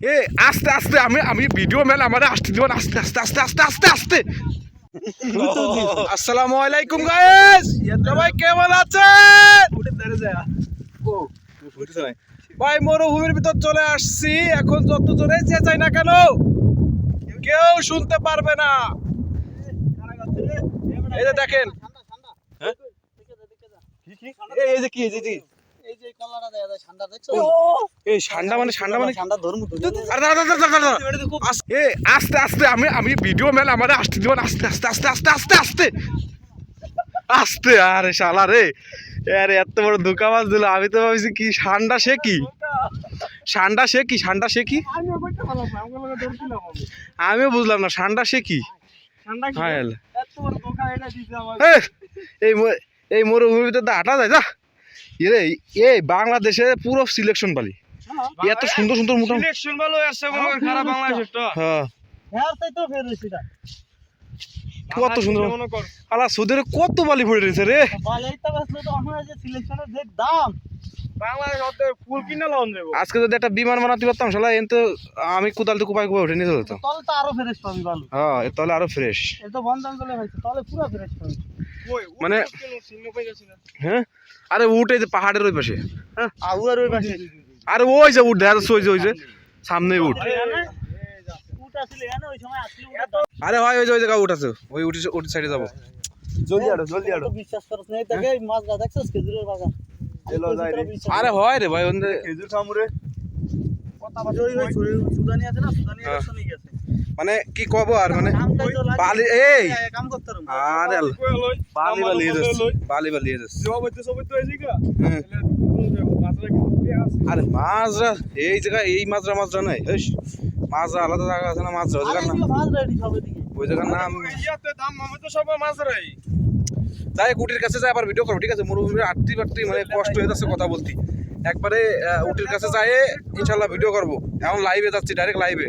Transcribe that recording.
এ, আস্তে আস্তে, আমি আমি ভিডিও মেল আমার আসতে দিবেন আস্তে আস্তে আস্তে আস্তে আস্তে আস্তে। আসসালামু আলাইকুম গাইস সবাই কেমন আছেন? ভাই, মরুভূমির ভিতর চলে আসছি, এখন যত জোরে চেঁচাই না কেন, কেউ শুনতে পারবে না। এই যে দেখেন। হ্যাঁ? এই যে কি, এই যে কি? এই ঠান্ডা মানে ঠান্ডা মানে আরে দাঁড়া, দাঁড়া, দাঁড়া, দাঁড়া, দাঁড়া। এ, আস্তে আস্তে আমি আমি ভিডিও মেল আমার আসতে দিবেন আস্তে আস্তে আস্তে আস্তে আস্তে আস্তে। আস্তে আরে শালা রে। আরে এত বড় ধোকাবাজ দিল। আমি তো ভাবছি কি ঠান্ডা সে কি? ঠান্ডা সে কি? ঠান্ডা সে কি? আমিও বুঝলাম না ঠান্ডা সে কি? হ্যাঁ এই ম- এই মরুভূমিতে তো হাঁটা যায় যা। এরে এই বাংলাদেশে পুরো সিলেকশন বালি। এত সুন্দর সুন্দর মোটামুটি সিলেকশন ভালো আছে মনে খারাপ বাংলাদেশের তো। হ্যাঁ। কত সুন্দর আলা সুদের কত বালি পড়ে রয়েছে রে। বাংলাদেশ হতে যে সিলেকশনের যে দেবো আজকে যদি একটা বিমান বানাতে পারতাম শালা এন তো আমি কোদাল তো কুপাই উঠে নিতে হতো। হ্যাঁ এ তাহলে আরও ফ্রেশ ওই মানে সিংহ পাই যাচ্ছে না। হ্যাঁ? আরে উঠে যে পাহাড়ের ওই পাশে। হ্যাঁ আরে ওই যে উঠ দেখা ওই যে ওই যে সামনে উঠ। আরে ভাই ওই যে ওই জায়গা উঠ আছে। ওই উঠে উঠ সাইডে যাব। জলদি আড়ো জলদি আড়ো বিশ্বাস করছ না দেখে মাছ দেখছস খেজুরের বাগান। আরে হয় রে ভাই ওন্দে খেজুর খামুরে হ্যাঁ। মানে কি কব আর মানে। বালি এই! আরে বালি বালি যাচ্ছে। বালি বালি যাচ্ছে। কি আছে? আরে মাছরা এই জায়গা এই মাছরা মাছরা নাই। মাছরা আলাদা জায়গা আছে না মাছরা ওই জায়গার নাম ওই জায়গার নাম ইয়াতে দাম আমি তো সব মাছরাই যাই উটির কাছে যাই, আবার ভিডিও করব, ঠিক আছে? মরুভূমির আটটি বাটটি মানে কষ্ট হয়ে যাচ্ছে কথা বলতে। একবারে উটির কাছে যাই ইনশাল্লাহ ভিডিও করব। এখন লাইভে যাচ্ছি ডাইরেক্ট লাইভে